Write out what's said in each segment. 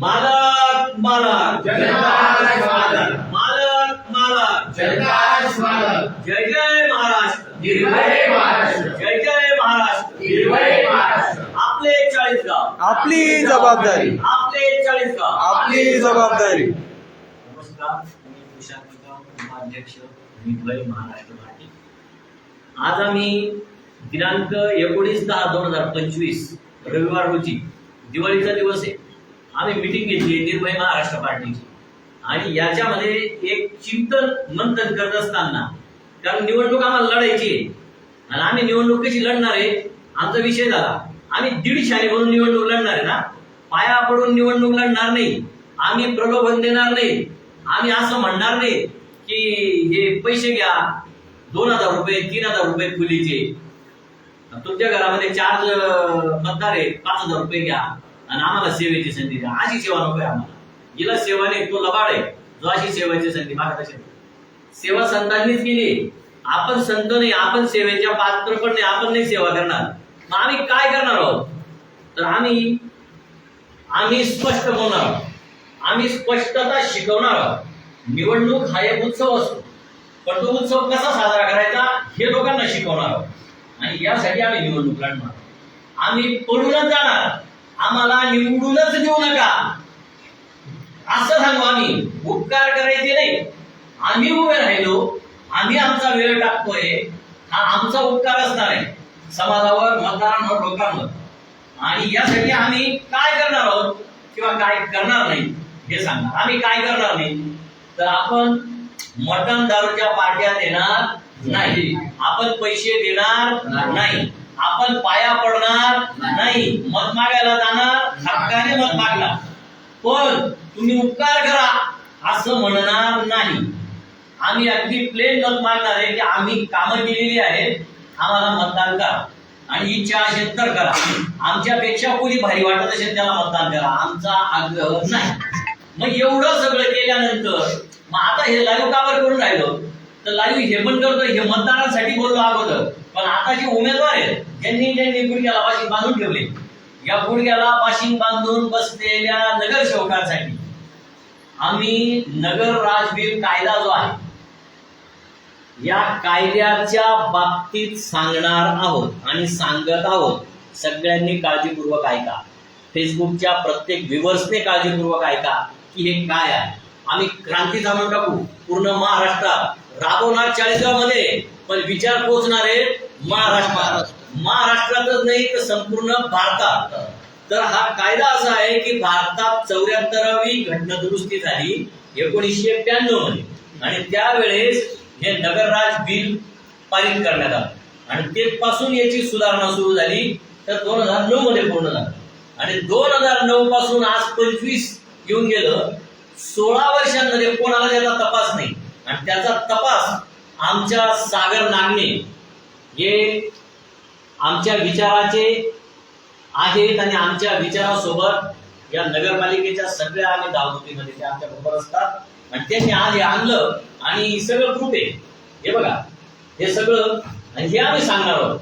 मालक मालक. जनताच मालक. मालक मालक. जनताच मालक. जय जय महाराष्ट्र. निर्भय महाराष्ट्र. जय जय महाराष्ट्र. निर्भय महाराष्ट्र. आपले चाळीस गाव. आपली जबाबदारी. आपले चाळीस गाव. आपली जबाबदारी. नमस्कार मी तुषार कदम उपाध्यक्ष निर्भय महाराष्ट्र पार्टी आज आम्ही दिनांक एकोणीस दहा दोन हजार पंचवीस रविवार रोजी दिवाळीचा दिवस आहे. आम्ही मिटिंग घेतली निर्भय महाराष्ट्र पार्टीची. आणि याच्यामध्ये एक चिंतन मंथन करत असताना कारण निवडणूक आम्हाला लढायची आहे. आणि आम्ही निवडणूक कशी लढणार आहे आमचा विषय झाला. आम्ही दीडशाने म्हणून निवडणूक लढणार आहे ना? पाया पडून निवडणूक लढणार नाही. आम्ही प्रलोभन देणार नाही. आम्ही असं म्हणणार नाही की हे पैसे घ्या. दोन हजार रुपये तीन हजार रुपये खुलीचे. तुमच्या घरामध्ये चार मतदार आहेत पाच हजार रुपये घ्या. आणि आम्हाला सेवेची संधी द्या. अशी सेवा नको आहे आम्हाला. जिला सेवा नाही तो लबाड आहे. जो अशी सेवेची संधी मागत असेल सेवा संतांनीच केली आपण संत नाही आपण सेवेच्या पात्र पण नाही आपण नाही सेवा करणार. मग आम्ही काय करणार आहोत? तर आम्ही आम्ही स्पष्ट बोलणार आहोत. आम्ही स्पष्टता शिकवणार आहोत. निवडणूक हा एक उत्सव असतो. पण तो उत्सव कसा साजरा करायचा हे लोकांना शिकवणार आहोत. आणि यासाठी आम्ही निवडणूक लढणार आम्ही पडूनच जाणार. आम्हाला निवडूनच देऊ नका. असं सांगू आम्ही. उपकार करायचे नाही. आम्ही उभे राहिलो आम्ही आमचा वेळ टाकतोय. हा आमचा उपकार असणार आहे. समाजावर मतदारांवर लोकांवर. आणि यासाठी आम्ही काय करणार आहोत किंवा काय करणार नाही हे सांगा आम्ही काय करणार नाही? तर आपण मटण दारूच्या पार्ट्या देणार नाही. आपण पैसे देणार नाही. आपण पाया पडणार नाही. मत मागायला जाणार हक्काने मत मागला पण तुम्ही उपकार करा असं म्हणणार नाही. आम्ही अगदी प्लेन मत मागणार आहे की आम्ही कामं केलेली आहेत. आम्हाला मतदान करा. आणि इच्छा असेल तर करा. आमच्यापेक्षा कोणी भारी वाटत असेल त्याला मतदान करा. आमचा आग्रह नाही. मग एवढं सगळं केल्यानंतर मग आता हे लाईव्ह कावर करून राहिलो. तर लाईव्ह हे पण करतोय. हे मतदारांसाठी बोललो अगोदर. पण आता जे उमेदवार आहेत ज्यांनी ज्यांनी गुडघ्याला पाशिंग बांधून ठेवले या गुडघ्याला पाशिंग बांधून बसलेल्या नगरसेवकांसाठी आम्ही नगर राजवीर कायदा जो आहे या कायद्याच्या बाबतीत सांगणार आहोत आणि सांगत आहोत सगळ्यांनी काळजीपूर्वक ऐका. फेसबुकच्या प्रत्येक व्ह्युअर्सने काळजीपूर्वक ऐका की हे काय आहे. आम्ही क्रांती जाणून टाकू. पूर्ण महाराष्ट्रात राबवणार चाळीसगावमध्ये पण विचार पोहोचणार आहे महाराष्ट्रात महाराष्ट्रातच नाही तर संपूर्ण भारतात. तर हा कायदा असा आहे की भारतात चौऱ्याहत्तरावी घटना दुरुस्ती झाली एकोणीसशे ब्याण्णवमध्ये. आणि त्यावेळेस हे नगरराज बिल पारित करण्यात आलं. आणि ते पासून याची सुधारणा सुरू झाली तर दोन हजार नऊ मध्ये पूर्ण झालं. आणि दोन हजार नऊ पासून आज पंचवीस येऊन गेलं. सोळा वर्षांमध्ये कोणाला त्याचा तपास नाही? आणि त्याचा तपास आमच्या सागर नागणे हे आमच्या विचाराचे आहेत आणि आमच्या विचारासोबत या नगरपालिकेच्या सगळ्या आम्ही धावधुकीमध्ये ते आमच्या बरोबर असतात. आणि त्यांनी आज हे आणलं आणि सगळं ग्रुप आहे. हे बघा हे सगळं आणि हे आम्ही सांगणार आहोत.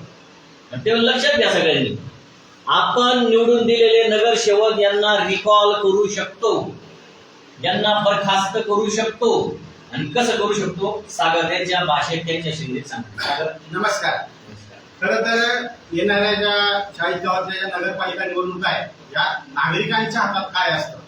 आणि ते लक्षात घ्या सगळ्यांनी. आपण निवडून दिलेले नगरसेवक यांना रिकॉल करू शकतो. यांना बरखास्त करू शकतो. आणि कसं करू शकतो? सागर त्यांच्या भाषेत त्यांच्या शिंदेत सांगतो सागर? नमस्कार. खरं तर येणाऱ्या ज्या चाळीस गावातल्या ज्या नगरपालिका निवडणुका आहेत या नागरिकांच्या हातात काय असतं?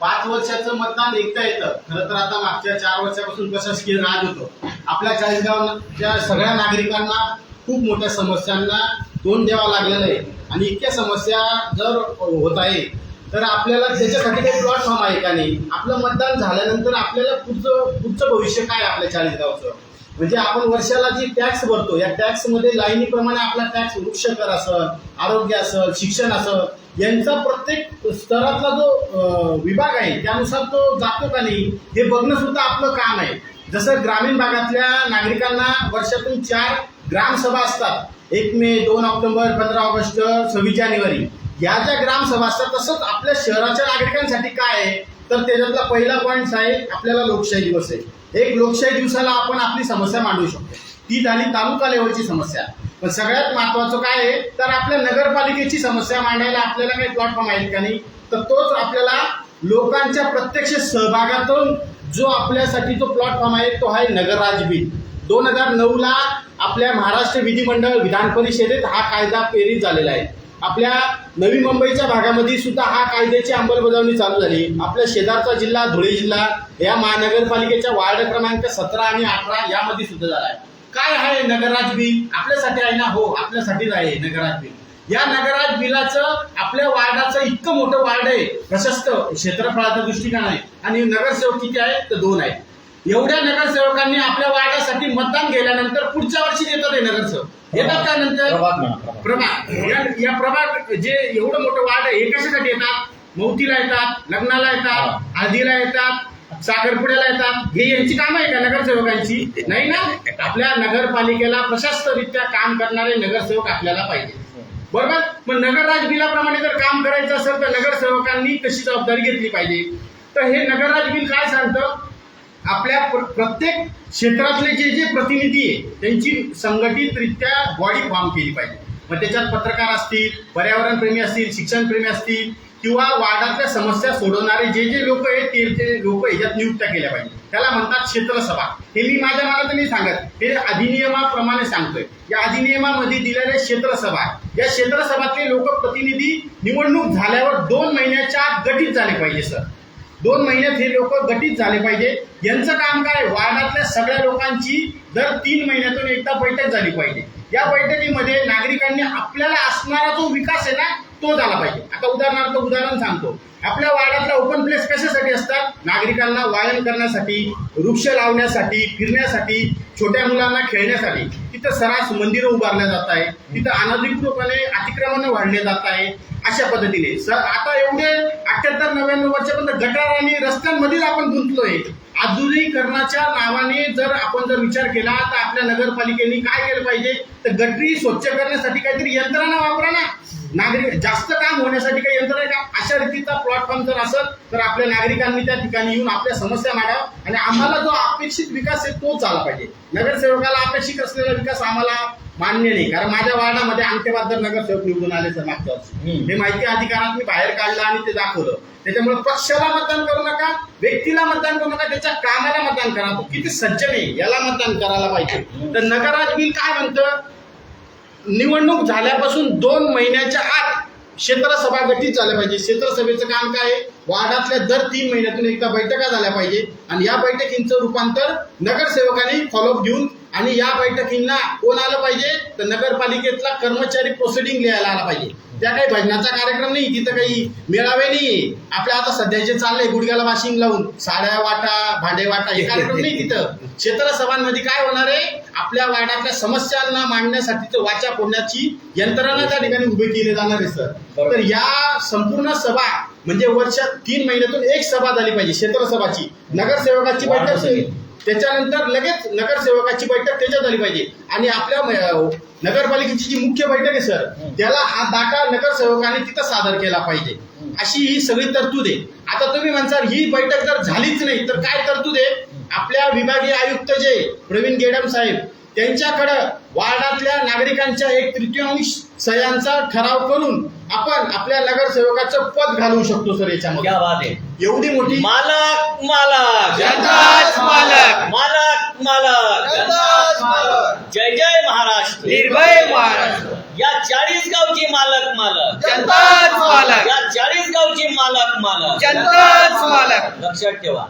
पाच वर्षाचं मतदान ऐकता येतं. खरं तर आता मागच्या चार वर्षापासून कसं स्किल राज होतो? आपल्या चाळीसगावच्या सगळ्या नागरिकांना खूप मोठ्या समस्यांना तोंड द्यावं लागलेलं आहे. आणि इतक्या समस्या जर होत आहे तर आपल्याला त्याच्यासाठी काही प्लॉट फॉर्म आहे का नाही आपलं मतदान झाल्यानंतर आपल्याला पुढचं पुढचं भविष्य काय आपल्या चाळीसगावचं? म्हणजे आपण वर्षाला जी टॅक्स भरतो या टॅक्समध्ये लाईनीप्रमाणे आपला टॅक्स वृक्ष कर असेल आरोग्य असेल शिक्षण असं यांचा प्रत्येक स्तरातला जो विभाग आहे त्यानुसार तो जातो का नाही हे बघणं सुद्धा आपलं काम आहे. जसं ग्रामीण भागातल्या नागरिकांना वर्षातून चार ग्रामसभा असतात. एक मे दोन ऑक्टोबर पंधरा ऑगस्ट सव्वीस जानेवारी. या ज्या ग्रामसभा तसंच आपल्या शहराच्या नागरिकांसाठी काय आहे तर त्याच्यातला पहिला पॉईंट आहे आपल्याला लोकशाही दिवस आहे. एक लोकशाही दिवसाला आपण आपली समस्या मांडू शकतो. ती झाली तालुका लेवलची समस्या. पण सगळ्यात महत्वाचं काय आहे तर आपल्या नगरपालिकेची समस्या मांडायला आपल्याला काही प्लॅटफॉर्म आहेत का नाही तर तोच आपल्याला लोकांच्या प्रत्यक्ष सहभागातून जो आपल्यासाठी जो प्लॅटफॉर्म आहे तो आहे नगरराज बिल. दोन हजार नऊला आपल्या महाराष्ट्र विधिमंडळ विधान परिषदेत हा कायदा पेरीत झालेला आहे. आपल्या नवी मुंबईच्या भागामध्ये सुद्धा हा कायद्याची अंमलबजावणी चालू झाली. आपल्या शेजारचा जिल्हा धुळे जिल्हा या महानगरपालिकेच्या वार्ड क्रमांक सतरा आणि अठरा यामध्ये सुद्धा झाला आहे. काय आहे नगरराज बिल? आपल्यासाठी आहे ना? हो आपल्यासाठीच आहे नगरराज बिल. या नगरराज बिलाचं आपल्या वार्डाचं इतकं मोठं वार्ड आहे प्रशस्त क्षेत्रफळाच्या दृष्टिकोन आहे आणि नगरसेवक किती आहे? तर दोन आहेत एवढ्या नगरसेवकांनी आपल्या वार्डासाठी मतदान केल्यानंतर पुढच्या वर्षी देतात हे नगरसेवक. येतात का नंतर? प्रभाग या या प्रभाग जे एवढं मोठं वार्ड आहे हे कशासाठी येतात? मौतीला येतात लग्नाला येतात हळदीला येतात साखरपुड्याला येतात. हे यांची काम आहे का नगरसेवकांची? नाही ना? आपल्या नगरपालिकेला प्रशस्तरित्या काम करणारे नगरसेवक आपल्याला पाहिजे. बरोबर? मग नगरराज बिलाप्रमाणे जर काम करायचं असेल तर नगरसेवकांनी कशी जबाबदारी घेतली पाहिजे. तर हे नगरराज बिल काय सांगतं? आपल्या प्र- प्रत्येक क्षेत्रातले जे जे प्रतिनिधी आहे त्यांची संघटितरित्या बॉडी फॉर्म केली पाहिजे. मग त्याच्यात पत्रकार असतील पर्यावरणप्रेमी असतील शिक्षणप्रेमी असतील किंवा वार्डातल्या समस्या सोडवणारे जे जे लोक आहेत ते ते लोक याच्यात नियुक्त्या केल्या पाहिजे. त्याला म्हणतात क्षेत्रसभा. हे मी माझ्या मनात नाही सांगत. हे अधिनियमाप्रमाणे सांगतोय. या अधिनियमामध्ये दिलेल्या क्षेत्रसभा या क्षेत्रसभातले लोक प्रतिनिधी निवडणूक झाल्यावर दोन महिन्याच्या आत गठीत झाले पाहिजे सर. दोन महिन्यात हे लोक गठीत झाले पाहिजे. यांचं काम काय वार्डातल्या सगळ्या लोकांची दर तीन महिन्यातून एकदा बैठक झाली पाहिजे. या बैठकीमध्ये नागरिकांनी आपल्याला असणारा जो विकास आहे ना तो झाला पाहिजे. आता उदाहरणार्थ उदाहरण सांगतो. आपल्या वार्डातला ओपन प्लेस कशासाठी असतात? नागरिकांना व्यायाम करण्यासाठी वृक्ष लावण्यासाठी फिरण्यासाठी छोट्या मुलांना खेळण्यासाठी. तिथं सरास मंदिरं उभारल्या जात आहे तिथं अनधिकृतपणे अतिक्रमण वाढले जात आहे अशा पद्धतीने. सर आता एवढे अठ्याहत्तर नव्याण्णव वर्षापर्यंत गटार आणि रस्त्यांमध्येच आपण गुंतलोय. आधुनिकीकरणाच्या नावाने जर आपण जर विचार केला तर आपल्या नगरपालिकेने काय केलं पाहिजे? तर गटरी स्वच्छ करण्यासाठी काहीतरी यंत्रणा वापरा ना. नागरिक जास्त काम होण्यासाठी काही यंत्रणा आहे का अशा रीतीचा प्लॅटफॉर्म जर असेल तर आपल्या नागरिकांनी त्या ठिकाणी येऊन आपल्या समस्या मांडाव्या. आणि आम्हाला जो अपेक्षित विकास आहे तोच झाला पाहिजे. नगरसेवकाला अपेक्षित असलेला विकास आम्हाला मान्य नाही. कारण माझ्या वार्डामध्ये अंत्यबहादर नगरसेवक निवडून आले सर मागच्या वर्षी. हे माहिती अधिकारात मी बाहेर काढलं आणि ते दाखवलं. त्याच्यामुळे पक्षाला मतदान करू नका व्यक्तीला मतदान करू नका त्याच्या कामाला मतदान करा. तो किती सज्जन आहे याला मतदान करायला पाहिजे. तर नगराज बिल काय म्हणतं? निवडणूक झाल्यापासून दोन महिन्याच्या आत क्षेत्रसभा गठीत झाल्या पाहिजे. क्षेत्रसभेचं काम काय? आहे वार्डातल्या दर तीन महिन्यातून एकदा बैठका झाल्या पाहिजे. आणि या बैठकींचं रूपांतर नगरसेवकांनी फॉलोअप घेऊन आणि या बैठकींना कोण आलं पाहिजे? तर नगरपालिकेतला कर्मचारी प्रोसिडिंग लिहायला आला पाहिजे. त्या काही भजनाचा कार्यक्रम नाही तिथं काही मेळावे नाही. आपल्या आता सध्या जे चाललंय गुडघ्याला वाशिंग लावून. साड्या वाटा भांडे वाटा हे कार्यक्रम नाही तिथं. क्षेत्रसभांमध्ये काय होणार आहे? आपल्या वार्डातल्या समस्यांना मांडण्यासाठीचं वाचा फोडण्याची यंत्रणा त्या ठिकाणी उभी केली जाणार आहे सर. तर या संपूर्ण सभा म्हणजे वर्षात तीन महिन्यातून एक सभा झाली पाहिजे क्षेत्रसभाची नगरसेवकाची बैठक. त्याच्यानंतर लगेच नगरसेवकाची बैठक त्याच्यात झाली पाहिजे आणि आपल्या नगरपालिकेची जी मुख्य बैठक आहे सर. त्याला हा डाटा नगरसेवकाने तिथं सादर केला पाहिजे. अशी ही सगळी तरतूद आहे आता तुम्ही म्हणसाल ही बैठक जर झालीच नाही तर काय तरतूद आहे आपल्या विभागीय आयुक्त जे प्रवीण गेडम साहेब त्यांच्याकडं वार्डातल्या नागरिकांच्या एक तृतीयांश सह्यांचा ठराव करून आपण आपल्या नगरसेवकाचं पद घालवू शकतो सर याच्यामध्ये. क्या बात आहे. एवढी मोठी मालक मालक. जनताच मालक. मालक मालक. जय जय महाराष्ट्र. निर्भय महाराष्ट्र. या चाळीस गावची मालक मालक. जनताच मालक. या चाळीस गावची मालक मालक. जनताच मालक. लक्षात ठेवा.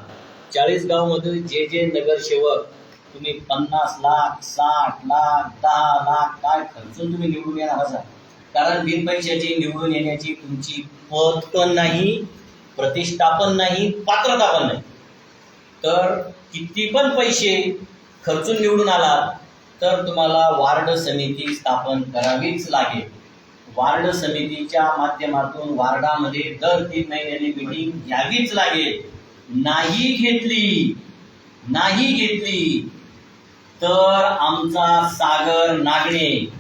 चाळीस गावमध्ये जे जे नगरसेवक तुम्ही पन्नास लाख साठ लाख दहा लाख काय खर्चून तुम्ही निवडून येणार असाल? कारण बिनपैशाची निवडून येण्याची तुमची पद पण नाही प्रतिष्ठा पण नाही पात्रता पण नाही. तर किती पण पैसे खर्चून निवडून आलात तर तुम्हाला वार्ड समिती स्थापन करावीच लागेल. वार्ड समितीच्या माध्यमातून वार्डामध्ये दर तीन महिन्याने मिटिंग घ्यावीच लागेल. नाही घेतली नाही घेतली तर आमचा सागर नागणे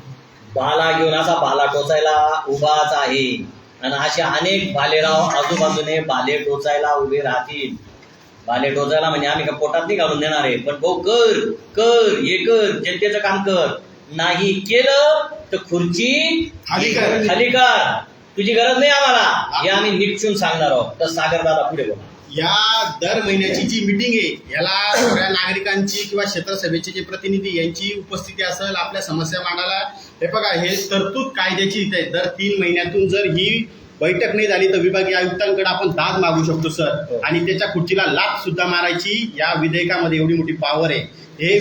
भाला घेऊन असा भाला टोचायला उभाच आहे. आणि असे अनेक भालेराव आजूबाजूने भाले टोचायला उभे राहतील. भाले टोचायला म्हणजे आम्ही का पोटात नाही घालून देणार आहे पण भाऊ कर कर हे कर जनतेचं काम कर. नाही केलं तर खुर्ची खाली कर. खाली कर. तुझी गरज नाही आम्हाला. हे आम्ही निक्षून सांगणार आहोत. तर सागर दादा पुढे बोला. या दर महिन्याची जी मिटिंग आहे याला सगळ्या नागरिकांची किंवा क्षेत्रसभेचे जे प्रतिनिधी यांची उपस्थिती असेल आपल्या समस्या मांडायला हे बघा हे तरतूद कायद्याची इथे आहे. दर तीन महिन्यातून जर ही बैठक नाही झाली तर विभागीय आयुक्तांकडे आपण दाद मागू शकतो हो. सर आणि त्याच्या खुर्चीला लाभ सुद्धा मारायची या विधेयकामध्ये एवढी मोठी पॉवर आहे हे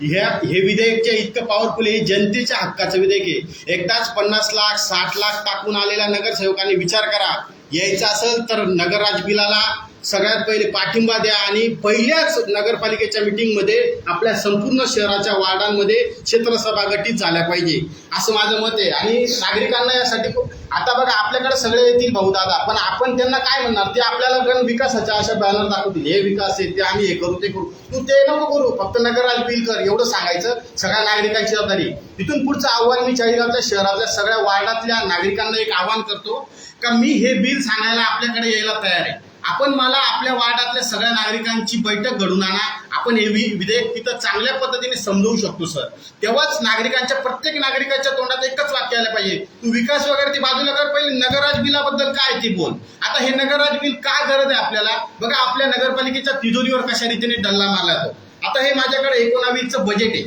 ह्या हे विधेयकच्या इतकं पॉवरफुल हे जनतेच्या हक्काचं विधेयक आहे. एकदाच पन्नास लाख साठ लाख टाकून आलेल्या नगरसेवकांनी विचार करा. यायचं असेल तर नगरराज बिलाला सगळ्यात पहिले पाठिंबा द्या आणि पहिल्याच नगरपालिकेच्या मिटिंगमध्ये आपल्या संपूर्ण शहराच्या वार्डांमध्ये क्षेत्रसभा गठीत झाल्या पाहिजे. असं माझं मत आहे. आणि नागरिकांना यासाठी खूप आता बघा आपल्याकडे सगळे येतील भाऊ दादा पण आपण त्यांना काय म्हणणार? ते आपल्याला गण विकासाच्या अशा बॅनर दाखवतील. हे विकास आहे ते आम्ही हे करू ते करू. तू ते नको करू. फक्त नगर बिल कर. एवढं सांगायचं सगळ्या नागरिकांची जबाबदारी. तिथून पुढचं आव्हान मी चाळीगावच्या शहरातल्या सगळ्या वार्डातल्या नागरिकांना एक आव्हान करतो का मी हे बिल सांगायला आपल्याकडे यायला तयार आहे? आपण मला आपल्या वार्डातल्या सगळ्या नागरिकांची बैठक घडून आणा. आपण हे विधेयक तिथं चांगल्या पद्धतीने समजवू शकतो सर. तेव्हाच नागरिकांच्या प्रत्येक नागरिकाच्या तोंडात एकच वाक्य आलं पाहिजे. तू विकास वगैरे ती बाजूला कर पहिले नगरराज बिलाबद्दल काय ते बोल. आता हे नगरराज बिल काय गरज आहे आपल्याला? बघा आपल्या नगरपालिकेच्या तिजोरीवर कशा रीतीने डल्ला मारला जातो. आता हे माझ्याकडे एकोणावीसचं बजेट आहे.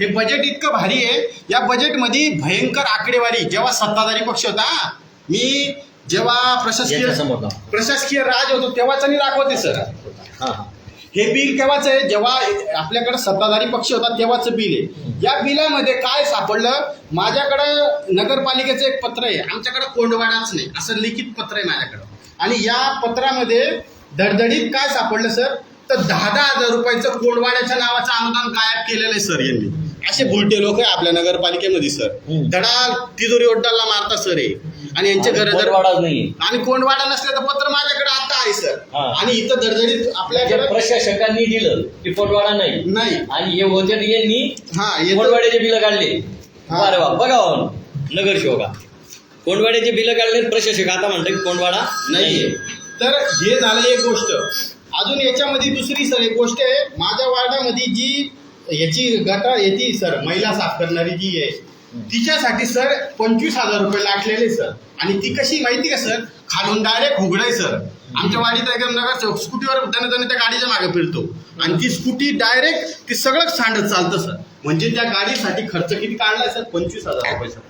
हे बजेट इतकं भारी आहे. या बजेटमध्ये भयंकर आकडेवारी जेव्हा सत्ताधारी पक्ष होता मी जेव्हा प्रशासकीय समोर. प्रशासकीय राज होतो तेव्हाच आणि दाखवते सर हा बिल केव्हाच आहे? जेव्हा आपल्याकडे सत्ताधारी पक्ष होता तेव्हाचं बिल आहे. या बिलामध्ये काय सापडलं? माझ्याकडं नगरपालिकेचं एक पत्र आहे. आमच्याकडे कोंडवाडाच नाही. असं लिखित पत्र आहे माझ्याकडं. आणि या पत्रामध्ये धडधडीत काय सापडलं सर? तर दहा दहा हजार रुपयाचं कोंडवाड्याच्या नावाचं अनुदान गायब केलेलं आहे सर यांनी. असे भुलटे लोक आहे आपल्या नगरपालिकेमध्ये सर. धडा तिजोरी ओड्डाला मारता सर हे. आणि यांचे घर कोटवाडाच नाहीये आणि कोंडवाडा नसले तर पत्र माझ्याकडे आता आहे सर. हा. आणि इथं धडधडीत जे आपल्याकडे प्रशासकांनी दिलं ते पोटवाडा नाही. नाही. आणि हे होते ते यांनी हा येतं. कोंडवाड्याचे बिलं काढले. हा. अरे वा बघा हो, नगरसेवका कोंडवाड्याचे बिलं काढले प्रशासक आता म्हणतात की कोंडवाडा नाहीये. तर हे झालं एक गोष्ट. अजून याच्यामध्ये दुसरी सर एक गोष्ट आहे. माझ्या वार्डामध्ये जी याची गटा येते सर. महिला साफ करणारी जी आहे तिच्यासाठी सर पंचवीस हजार रुपये लाटलेले सर. आणि ती कशी माहिती का सर? खालून डायरेक्ट हुगडाय सर. आमच्या वाडीत एकदम नगर स्कूटीवर त्याने त्याने त्या गाडीच्या मागे फिरतो. आणि ती स्कूटी डायरेक्ट ती सगळं सांडत चालतं सर. म्हणजे त्या गाडीसाठी खर्च किती काढलाय सर? पंचवीस हजार रुपये सर.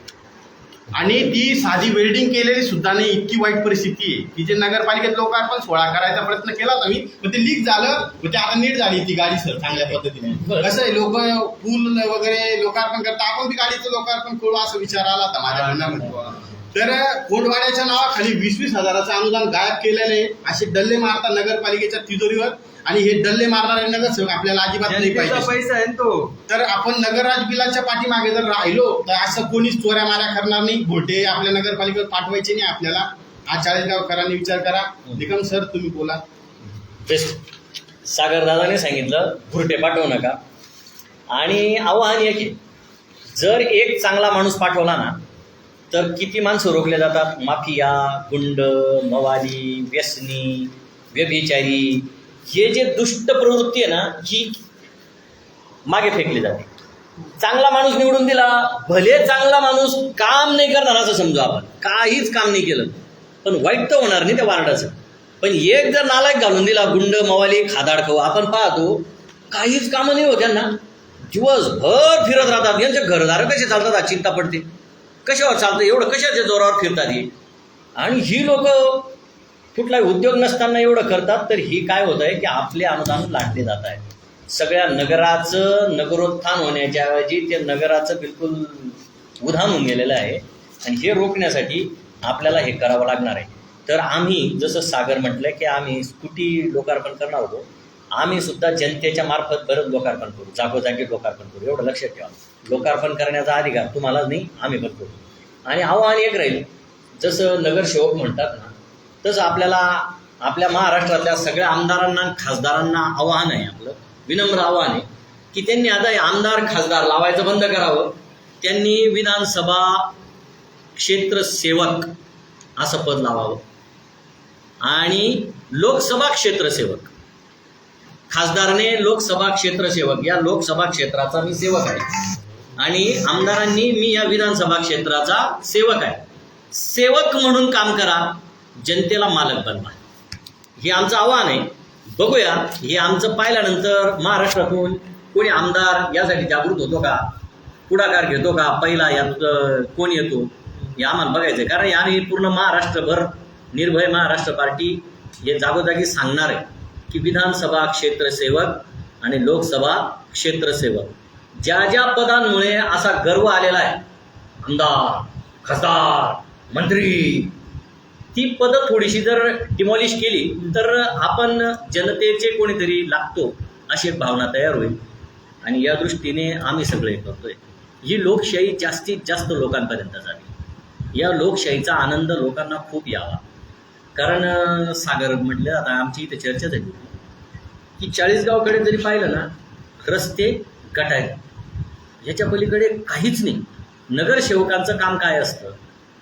आणि ती साधी वेल्डिंग केलेली सुद्धा नाही इतकी वाईट परिस्थिती आहे. की जे नगरपालिकेत लोकार्पण सोळा करायचा प्रयत्न केला होता मी पण ते लीक झालं मग ते आता नीट झाली ती गाडी सर चांगल्या पद्धतीने. कसं आहे लोक पूल वगैरे लोकार्पण करता आपण बी गाडीचं लोकार्पण करू असं विचार आला होता माझ्या मनामध्ये. तर कोंडवाड्याच्या नावाखाली वीस वीस हजाराचं अनुदान गायब केलेलं आहे. असे डल्ले मारतात नगरपालिकेच्या तिजोरीवर. आणि हे डल्ले मारणारे नगरसेवक आपल्याला अजिबात नाही पाहिजे. पैसा आहे ना तो. तर आपण नगरराज बिलाच्या पाठीमागे जर राहिलो तर असं कोणीच चोऱ्या माऱ्या करणार नाही. भोटे आपल्या नगरपालिकेत पाठवायचे नाही आपल्याला. आज चाळीसगावकरांनी विचार करा. निकम सर तुम्ही बोला. बेस्ट सागर दादाने सांगितलं भुरटे पाठवू नका. आणि आव्हान आहे की जर एक चांगला माणूस पाठवला ना तर किती माणसं रोखले जातात? माफिया गुंड मवाली व्यसनी व्यभिचारी हे जे दुष्ट प्रवृत्ती आहे ना ही मागे फेकली जाते. चांगला माणूस निवडून दिला भले चांगला माणूस काम नाही करणार असं समजू आपण. काहीच काम नाही केलं. पण वाईट तर होणार नाही त्या वार्डाचं. पण एक जर नालायक घालून दिला गुंड मवाली खादाड खाऊ आपण पाहतो काहीच कामं नाही हो त्यांना दिवसभर फिरत राहतात. यांचे घरदार कसे चालतात? आज चिंता पडते. कशावर चालतं? एवढं कशाच्या जोरावर फिरतात हे? आणि ही लोक कुठलाही उद्योग नसताना एवढं करतात तर ही काय होत आहे की आपले अनुदान लाटले जात आहे. सगळ्या नगराचं नगरोत्थान होण्याच्या ऐवजी ते नगराचं बिलकुल उधाण होऊन गेलेलं आहे. आणि हे रोखण्यासाठी आपल्याला हे करावं लागणार आहे. तर आम्ही जसं सागर म्हटलं की आम्ही स्कूटी लोकार्पण करणार होतो. आम्ही सुद्धा जनतेच्या मार्फत बरंच लोकार्पण करू जागोजागी लोकार्पण करू. एवढं लक्षात ठेवा. लोकार्पण करण्याचा अधिकार तुम्हाला नाही आम्ही पण करू. आणि आव्हान एक राहील. जसं नगरसेवक म्हणतात ना तसं आपल्याला आपल्या महाराष्ट्रातल्या सगळ्या आमदारांना खासदारांना आव्हान आहे आपलं विनम्र आव्हान आहे की त्यांनी आता आमदार खासदार लावायचं बंद करावं. त्यांनी विधानसभा क्षेत्र सेवक असं पद लावावं. आणि लोकसभा क्षेत्रसेवक खासदारने लोकसभा क्षेत्रसेवक या लोकसभा क्षेत्राचा मी सेवक आहे. आणि आमदारांनी मी या विधानसभा क्षेत्राचा सेवक आहे. सेवक म्हणून काम करा. जनतेला मालक बनवा. हे आमचं आव्हान आहे. बघूया हे आमचं पाहिल्यानंतर महाराष्ट्रातून कोणी आमदार यासाठी जागृत होतो का? पुढाकार घेतो का? पहिला यात कोण येतो? हे आम्हाला बघायचं आहे कारण याने पूर्ण महाराष्ट्रभर निर्भय महाराष्ट्र पार्टी हे जागोजागी सांगणार आहे की विधानसभा क्षेत्रसेवक आणि लोकसभा क्षेत्रसेवक ज्या ज्या पदांमुळे असा गर्व आलेला आहे आमदार खासदार मंत्री ती पदं थोडीशी जर डिमॉलिश केली तर आपण जनतेचे कोणीतरी लागतो अशी एक भावना तयार होईल. आणि या दृष्टीने आम्ही सगळे करतोय. ही लोकशाही जास्तीत जास्त लोकांपर्यंत जावी या लोकशाहीचा आनंद लोकांना खूप यावा. कारण सागर म्हटलं आता आमची इथे चर्चा झाली. होती की चाळीसगावकडे जरी पाहिलं ना रस्ते गटारी याच्या पलीकडे काहीच नाही. नगरसेवकांचं काम काय असतं?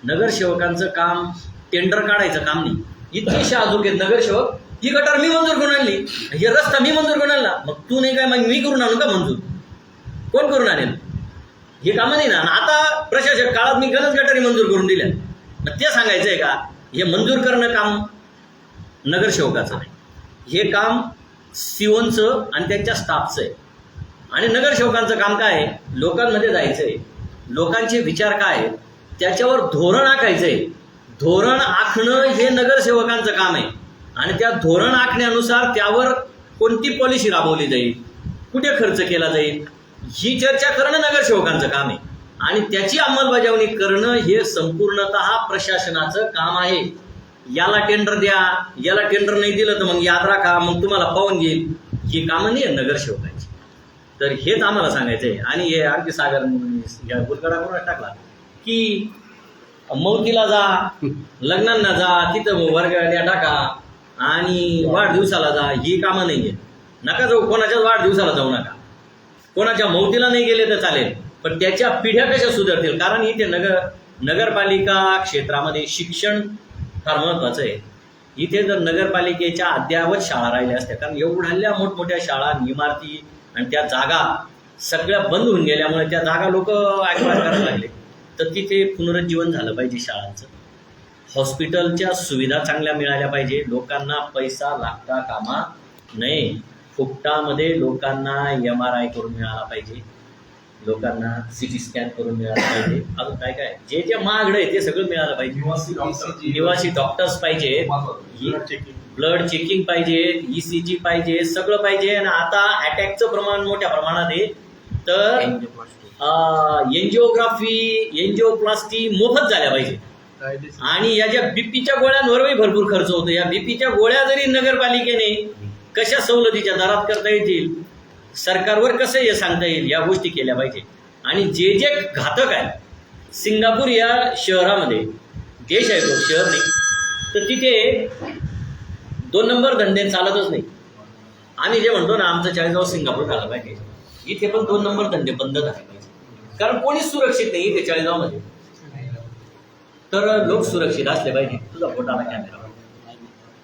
नगरसेवकांचं काम टेंडर काढायचं काम नाही. इतकी शाहजूक आहेत नगरसेवक ही गटार मी मंजूर करून आणली. हे रस्ता मी मंजूर करून आणला. मग तू नाही काय मग मी करून आणू का मंजूर? कोण करून आणेल? हे कामं नाही ना. आता प्रशासक काळात मी गलत गटारी मंजूर करून दिल्या. मग ते सांगायचं आहे का? हे मंजूर करणं काम नगरसेवकाचं नाही हे काम सिओनचं आणि त्यांच्या स्टाफचं आहे. आणि नगरसेवकांचं काम काय आहे? लोकांमध्ये जायचं आहे लोकांचे विचार काय आहेत? त्याच्यावर धोरण आखायचं आहे धोरण आखणं हे नगरसेवकांचं काम आहे. आणि त्या धोरण आखण्यानुसार त्यावर कोणती पॉलिसी राबवली जाईल? कुठे खर्च केला जाईल? ही चर्चा करणं नगरसेवकांचं काम आहे. आणि त्याची अंमलबजावणी करणं हे संपूर्णत प्रशासनाचं काम आहे. याला टेंडर द्या याला टेंडर नाही दिलं तर मग याद राखा मग तुम्हाला पाहून घेईल. ही कामं नाही आहे नगरसेवकांची. तर हेच आम्हाला सांगायचं आहे आणि हे अगदी सागर या गुलगडावरून टाकला की मौतीला जा लग्नांना जा तिथं वर्गण्या टाका. आणि वाढदिवसाला जा ही कामं नाही आहे नका जाऊ कोणाच्याच वाढदिवसाला जाऊ नका. कोणाच्या मौतीला नाही गेले तर चालेल पण त्याच्या पिढ्या कशा सुधारतील? कारण इथे नगर नगरपालिका क्षेत्रामध्ये शिक्षण फार महत्त्वाचं आहे. इथे जर नगरपालिकेच्या अद्यावत शाळा राहिल्या असत्या कारण एवढ्या मोठमोठ्या शाळा इमारती आणि त्या जागा सगळ्या बंद होऊन गेल्यामुळे त्या जागा लोक ॲक्वायर करायला लागले. तर तिथे पुनरुज्जीवन झालं पाहिजे शाळांचं. हॉस्पिटलच्या सुविधा चांगल्या मिळाल्या पाहिजे. लोकांना पैसा लागता कामा नये. फुकटामध्ये लोकांना एम आर आय करून मिळाला पाहिजे. लोकांना सी टी स्कॅन करून मिळालं पाहिजे. अजून काय काय? जे जे महागडं आहे ते सगळं मिळालं पाहिजे. निवासी डॉक्टर्स पाहिजे. ब्लड चेकिंग पाहिजे. ई सी जी पाहिजे. सगळं पाहिजे. आणि आता अटॅकचं प्रमाण मोठ्या प्रमाणात आहे. तर एन्जिओग्राफी एन्जिओप्लास्टी मोफत झाल्या पाहिजे. आणि या ज्या बीपीच्या गोळ्यांवरही भरपूर खर्च होतो. या बीपीच्या गोळ्या जरी नगरपालिकेने कशा सवलतीच्या दरात करता येतील सरकारवर कसं हे सांगता येईल या गोष्टी केल्या पाहिजे. आणि जे जे घातक आहे सिंगापूर या शहरामध्ये देश आहे तो शहर नाही तर तिथे दोन नंबर धंदे चालतच नाही. आम्ही जे म्हणतो ना आमचं चाळीसगाव सिंगापूर झालं पाहिजे. इथे पण दोन नंबर धंदे बंद झाले पाहिजे. कारण कोणीच सुरक्षित नाही ते चाळीसगावमध्ये. तर लोक सुरक्षित असले पाहिजे. तुझा फोटाला कॅमेरा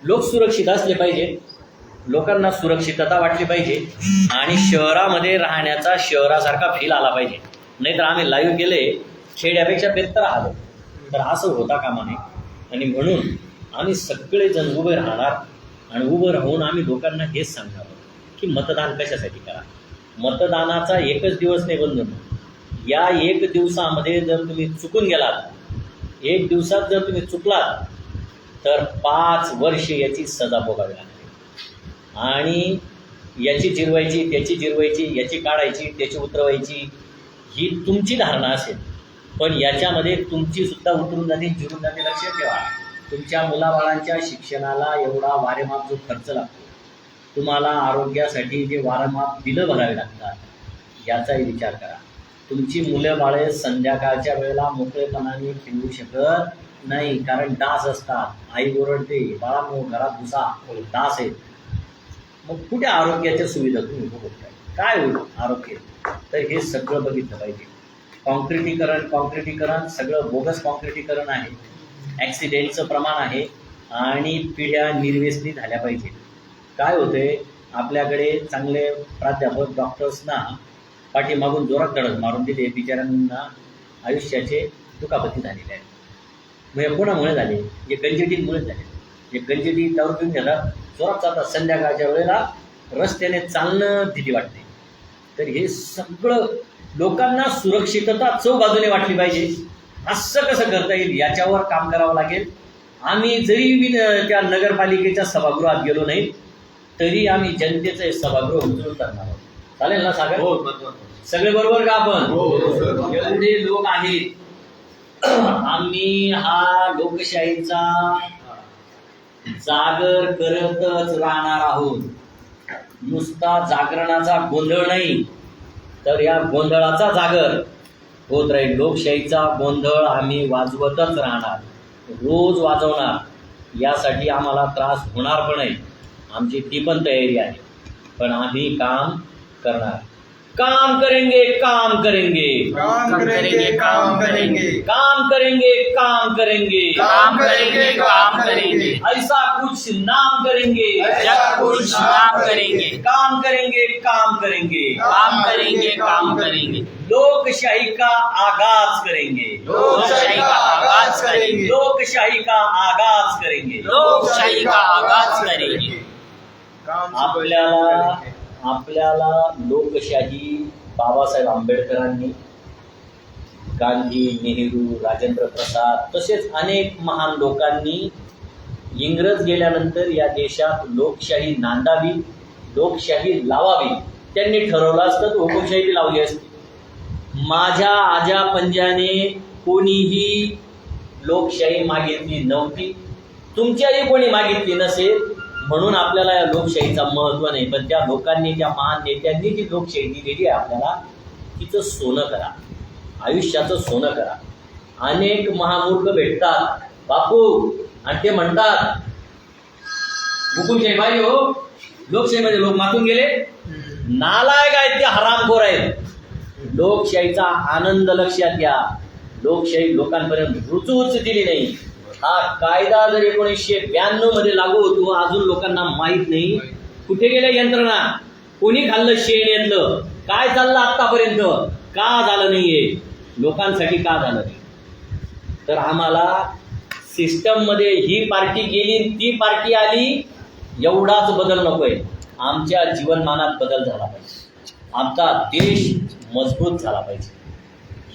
लोक सुरक्षित असले पाहिजे. लोकांना सुरक्षितता वाटली पाहिजे. आणि शहरामध्ये राहण्याचा शहरासारखा फील आला पाहिजे. नाहीतर आम्ही लाईव्ह गेले खेड्यापेक्षा बेहतर आलो तर असं होता कामा नये. आणि म्हणून आम्ही सगळे जण उभे राहणार आणि उभं राहून आम्ही लोकांना हेच सांगणार की मतदान कशासाठी करा? मतदानाचा एकच दिवस नाही बंधन या एक दिवसामध्ये जर तुम्ही चुकून गेलात एक दिवसात जर तुम्ही चुकलात तर पाच वर्ष याची सजा भोगावी लागते. आणि याची जिरवायची त्याची जिरवायची याची काढायची त्याची उतरवायची ही तुमची धारणा असेल. पण याच्यामध्ये तुमची सुद्धा उतरून जाते जिरून जाते लक्षात ठेवा. तुमच्या मुलाबाळांच्या शिक्षणाला एवढा वारेमाप जो खर्च लागतो तुम्हाला आरोग्यासाठी जे वारंवार बिलं भरावी लागतात याचाही विचार करा. तुमची मुलं बाळे संध्याकाळच्या वेळेला मोकळेपणाने खेळू शकत नाही कारण डास असतात. आई ओरडते बाळा घरात घुसा. डास आहेत. मग कुठे आरोग्याच्या सुविधा तुम्ही उपभोगताय? काय होईल आरोग्य? तर हे सगळं बघितलं पाहिजे. कॉन्क्रिटीकरण कॉन्क्रिटीकरण सगळं बोगस कॉन्क्रिटीकरण आहे. ॲक्सिडेंटचं प्रमाण आहे आणि पिढ्या निर्व्यसनी झाल्या पाहिजे. काय होते आपल्याकडे चांगले प्राध्यापक डॉक्टर्सना पाठीमागून जोरात धडक मारून दिले. बिचाऱ्यांना आयुष्याचे दुखापती झालेले आहेत. मग हे कोणामुळे झाले? हे कंजेटीमुळे झाले. हे गंजेटी दारू पिऊन झाला. जोरात जातात संध्याकाळच्या वेळेला रस्त्याने चालणं भीती वाटते. तर हे सगळं लोकांना सुरक्षितता चौबाजूने वाटली पाहिजे. असं कसं करता येईल? याच्यावर काम करावं लागेल. आम्ही जरी मी त्या नगरपालिकेच्या सभागृहात गेलो नाही तरी आम्ही जनतेचं हे सभागृह उचलून करणार आहोत. चालेल ना सागर? सगळे बरोबर का आपण? हो, हो, सर. एवढे लोक आहेत. आम्ही हा लोकशाहीचा जागर करतच राहणार आहोत. नुसता जागरणाचा गोंधळ नाही तर या गोंधळाचा जागर होत राहील. लोकशाहीचा गोंधळ आम्ही वाजवतच राहणार रोज वाजवणार. यासाठी आम्हाला त्रास होणार पण आहे आमची ती पण तयारी आहे. पण आम्ही काम करणार काम करेंगे काम करेंगे। काम करेंगे काम करेंगे। काम करेंगे काम करेंगे। काम करेंगे काम करेंगे। ऐसा कुछ नाम करेंगे। जग कुछ नाम करेंगे। काम करेंगे काम करेंगे। काम करेंगे काम करेंगे। लोकशाही का आगाज़ करेंगे। लोकशाही का आगाज़ करेंगे। लोकशाही का आगाज़ करेंगे। लोकशाही का आगाज़ करेंगे। आपल्याला आपल्याला लोकशाही बाबासाहेब आंबेडकरांनी गांधी नेहरू राजेंद्र प्रसाद तसेच अनेक महान लोकांनी इंग्रज गेल्यानंतर या देशात लोकशाही नांदावी लोकशाही लावावी. त्यांनी ठरवलं असतं तर हुकुमशाही लावली असती. माझ्या आजा पंजाने कोणीही लोकशाही मागितली नव्हती. तुमच्याही कोणी मागितली नसेल म्हणून आपल्याला या लोकशाहीचा महत्त्व नाही पण त्या लोकांनी त्या महान नेत्यांनी जी लोकशाही दिलेली आहे आपल्याला तिचं सोनं करा. आयुष्याचं सोनं करा. अनेक महामूर्ख भेटतात. बापू आणि ते म्हणतात हुकुमशाही भाई हो लोकशाहीमध्ये लोक मातून गेले. नालायक आहेत ते हरामखोर आहेत. लोकशाहीचा आनंद लक्षात घ्या. लोकशाही लोकांपर्यंत रुचूच दिली नाही. हा कायदा जर एकोणीसशे ब्याण्णवमध्ये लागू होतो अजून लोकांना माहीत नाही. कुठे गेल्या यंत्रणा? कोणी खाल्लं शेण येतलं काय चाललं आतापर्यंत का झालं नाहीये? लोकांसाठी का झालं नाही? तर आम्हाला सिस्टममध्ये ही पार्टी गेली ती पार्टी आली एवढाच बदल नकोय. आमच्या जीवनमानात बदल झाला पाहिजे. आमचा देश मजबूत झाला पाहिजे.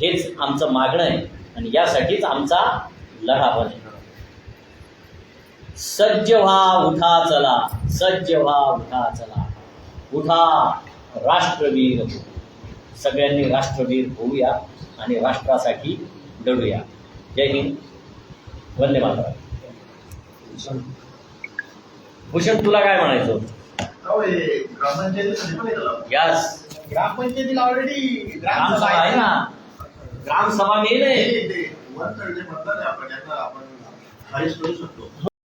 हेच आमचं मागणं आहे. आणि यासाठीच आमचा लढा पण आहे सज्ज व्हा उठा चला. सज्ज व्हा उठा चला. उठा राष्ट्रवीर हो सगळ्यांनी राष्ट्रवीर होऊया आणि राष्ट्रासाठी लढूया. जय हिंद. वंदे मातरम. भूषण तुला काय म्हणायचं? यस ग्रामपंचायतीला ऑलरेडी ग्रामसभा आहे ना. ग्रामसभा मेन आहे. आपण आपण करू शकतो